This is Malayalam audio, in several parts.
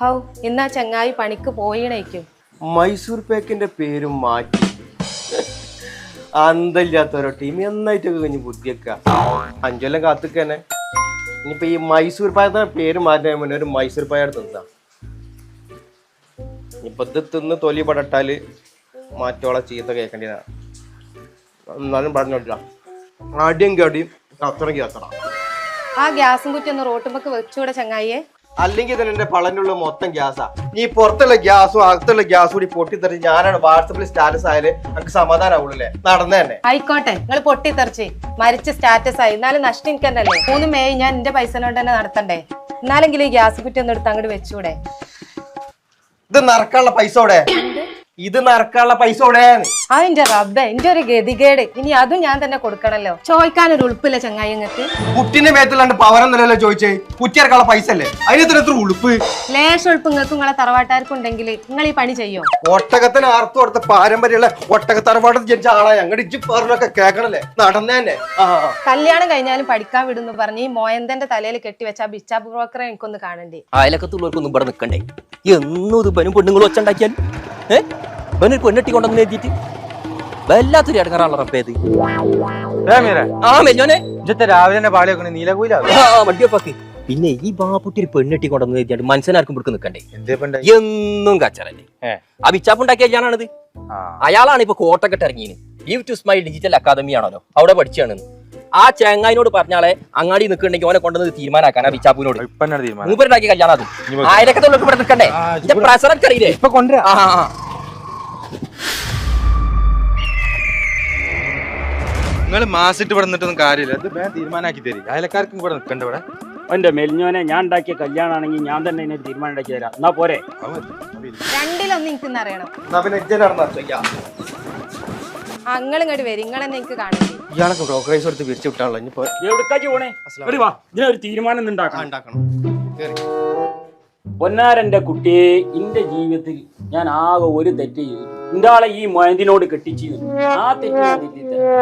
ഹൗ ഇന്നാ ചങ്ങായി പണിക്ക് പോയിണേക്കും? മൈസൂർ പേക്കിന്റെ പേരും മാറ്റി. അന്തല്ലാത്തോരോ ടീം എന്നായിട്ടൊക്കെ കഴിഞ്ഞ് ബുദ്ധിയൊക്കെ. അഞ്ചൊല്ലം കാത്തുക്കന്നെ. ഇനിയിപ്പോ ഈ മൈസൂർ പായത്തിന്റെ പേര് മാറ്റാൻ മുന്നേ ഒരു മൈസൂർ പായ തിന്നാ. ഇപ്പൊ ഇത് തിന്ന് തൊലി പടട്ടാൽ മാറ്റോളെ ചീത്ത കേൾക്കേണ്ടതാണ് എന്നാലും പറഞ്ഞോട്ടാ ആടിയും കേടിയും അത്രയും അത്ര ആ ഗ്യാസും കുറ്റി ഒന്ന് റോട്ടുമ്പക്ക് വെച്ചൂടെ ചങ്ങായിയെ? അല്ലെങ്കിൽ തന്നെ എന്റെ പളനുള്ള മൊത്തം ഗ്യാസാ. നീ പുറത്തുള്ള ഗ്യാസും അകത്തുള്ള ഗ്യാസും കൂടി പൊട്ടിത്തെറിച്ച് ഞാനാണ് വാട്സപ്പിൽ സ്റ്റാറ്റസ് ആയാൽ നമുക്ക് സമാധാനാവുള്ളൂ നടന്നു തന്നെ. ആയിക്കോട്ടെ നിങ്ങൾ പൊട്ടിത്തെറിച്ച് മരിച്ച സ്റ്റാറ്റസ് ആയി. എന്നാലും നഷ്ടം എനിക്കല്ലേ മൂന്ന് മേയ് ഞാൻ എന്റെ പൈസ കൊണ്ട് തന്നെ നടത്തണ്ടേ? എന്നാലെങ്കിലും ഈ ഗ്യാസ് കുറ്റി ഒന്ന് എടുത്ത് അങ്ങോട്ട് വെച്ചൂടെ? ഇത് നറക്കാനുള്ള പൈസ ഓടെ ഇത് നറക്കാനുള്ള പൈസ അതിന്റെ റബ്ബെ എന്റെ ഒരു ഗതികേട്. ഇനി അതും ഞാൻ തന്നെ കൊടുക്കണല്ലോ. ചോദിക്കാനൊരു ഉളുപ്പില്ല ചങ്ങായി നിങ്ങൾക്ക് കുട്ടിന്റെ മേത്തല്ലാണ്ട് പവറെന്നല്ലല്ലോ ചോദിച്ചേ. കുറ്റി ഇറക്കാനുള്ള പൈസ അല്ലേ? അതിന് ഇത്ര എത്ര ഉളുപ്പ്. ലേശ ഉളുപ്പ് നിങ്ങൾക്ക് നിങ്ങളെ തറവാട്ടുകാർക്കും ഉണ്ടെങ്കിൽ നിങ്ങൾ ഈ പണി ചെയ്യോ? ഒട്ടകത്തിന് ആർത്തു കൊടുത്ത പാരമ്പര്യമുള്ള ഒട്ടക തറവാട് ജനിച്ച ആളാ. അങ്ങോട്ട് ഇജ്ജ് പറഞ്ഞൊക്കെ കേക്കണല്ലേ? നടന്നു. കല്യാണം കഴിഞ്ഞാലും പഠിക്കാൻ വിടുന്നു പറഞ്ഞ് ഈ മോയന്തന്റെ തലയിൽ കെട്ടിവെച്ച ബിച്ചാ ബ്രോക്കറെ എനിക്കൊന്ന് കാണണ്ടേ? അയലക്കത്തുള്ളവർക്കൊന്നും ഇവിടെ നിൽക്കണ്ടേ എന്നും ഇത് പെനും പെണ്ണുങ്ങൾ ഒച്ചുണ്ടാക്കിയാൽ ഏ? പെണ്ണൊരു പെണ്ണെട്ടി കൊണ്ടെന്ന് എഴുതിയിട്ട് വല്ലാത്തൊരു ഇടങ്ങാറാണല്ലോ റബ്ബേത് രാമീറെ ആ മെല്ലോനെ. ഇജത്തെ രാവിലെ തന്നെ പാളി വെക്കണേ നീലകൂല വണ്ടിയൊപ്പാക്കി പിന്നെ ഈ ബാപ്പുട്ടി ഒരു പെണ്ണെട്ടി കൊണ്ടെന്ന് എഴുതിയാണ്ട് മനസ്സിനാർക്കും പിടിക്ക് നിൽക്കണ്ടേ? എന്നും കച്ചറല്ലേ. ആ വിച്ചാപ്പുണ്ടാക്കിയ ഞാനാണിത് ആ. അയാളാണ് ഇപ്പൊ കോട്ടക്കെട്ട് ഇറങ്ങിയത്. Live to smile digital academy ആണല്ലോ. അവിടെ പഠിച്ചാണ്. ആ ചെങ്ങായിനോട് പറഞ്ഞാളെ അങ്ങാടി നിൽക്കുന്നുണ്ടെങ്കിൽ ഓനെ കൊണ്ടുവന്ന് തീരുമാനാക്കാൻ ആ തീരുമാനം? മൂപ്പരുണ്ടാക്കിയ കല്യാണം അത്. ഇനി ഇവിടെ നിൽക്കണ്ടേ? പ്രസറൊക്കെ അറിയില്ലേ ഇപ്പൊ കൊണ്ടുവരാ. നിങ്ങൾ മാസിട്ട് ഇവിടെ നിന്നിട്ടൊന്നും കാര്യമില്ല. അത് വേഗം തീരുമാനമാക്കി തരും. അയലക്കാർക്കും ഇവിടെ നിൽക്കണ്ട ഇവിടെ. എന്റെ മെലിഞ്ഞോനെ ഞാൻ ഉണ്ടാക്കിയ കല്യാണാണെങ്കിൽ ഞാൻ തന്നെ ഇതിനൊരു തീരുമാനം ഉണ്ടാക്കി തരാം. എന്നാ പോരെ. രണ്ടിലൊന്നും അറിയണം. അങ്ങൾ ഇങ്ങോട്ട് വരും. എനിക്ക് ഇയാളൊക്കെ ബ്രോക്കറേജ് കൊടുത്ത് പിരിച്ചു വിട്ടാണല്ലോ. ഇനിയിപ്പോ പോണേ? ഇങ്ങട് വാ ഇതിനൊരു തീരുമാനം ഉണ്ടാക്കണം. ഉണ്ടാക്കണം. കേറി. പൊന്നാരന്റെ കുട്ടിയെ എന്റെ ജീവിതത്തിൽ ഞാൻ ആകെ ഒരു തെറ്റ് ചെയ്തു. എന്താളെ ഈ മൊയന്തിനോട് കെട്ടിച്ചു ആ തെറ്റ്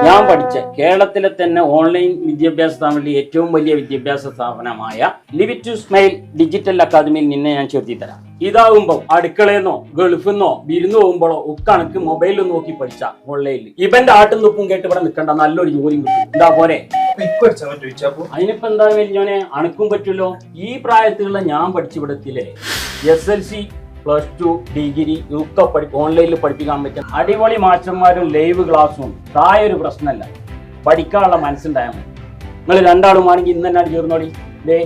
ഞാൻ പഠിച്ച കേരളത്തിലെ തന്നെ ഓൺലൈൻ വിദ്യാഭ്യാസ സ്ഥാപനത്തിലെ ഏറ്റവും വലിയ വിദ്യാഭ്യാസ സ്ഥാപനമായ ലിവ് ടു സ്മൈൽ ഡിജിറ്റൽ അക്കാദമിയിൽ നിന്നെ ഞാൻ ചേർത്തി തരാം ഇതാകുമ്പോൾ അടുക്കളയെന്നോ ഗൾഫെന്നോ വിരുന്ന് പോകുമ്പോഴോ ഒക്കെ കണക്ക് മൊബൈലിൽ നോക്കി പഠിച്ച ഓൺലൈനിൽ. ഇവന്റെ ആട്ടും തുപ്പും കേട്ട് ഇവിടെ നിൽക്കണ്ട നല്ലൊരു ജോലിയും കിട്ടും. എന്താ പോരെ. അതിനിപ്പോ എന്താ വലിയോനെ അണക്കും പറ്റുമല്ലോ ഈ പ്രായത്തിലുള്ള ഞാൻ പഠിച്ചിവിടത്തില്ലേ S L C plus two degree ഒക്കെ പഠി ഓൺലൈനിൽ പഠിപ്പിക്കാൻ പറ്റും അടിപൊളി മാസ്റ്റർമാരും ലൈവ് ക്ലാസ്സും തായ ഒരു പ്രശ്നമല്ല. പഠിക്കാനുള്ള മനസ്സുണ്ടായാൽ മതി. നിങ്ങൾ രണ്ടാളും ആണെങ്കിൽ ഇന്ന് തന്നെ ചേർന്നോടി ദേ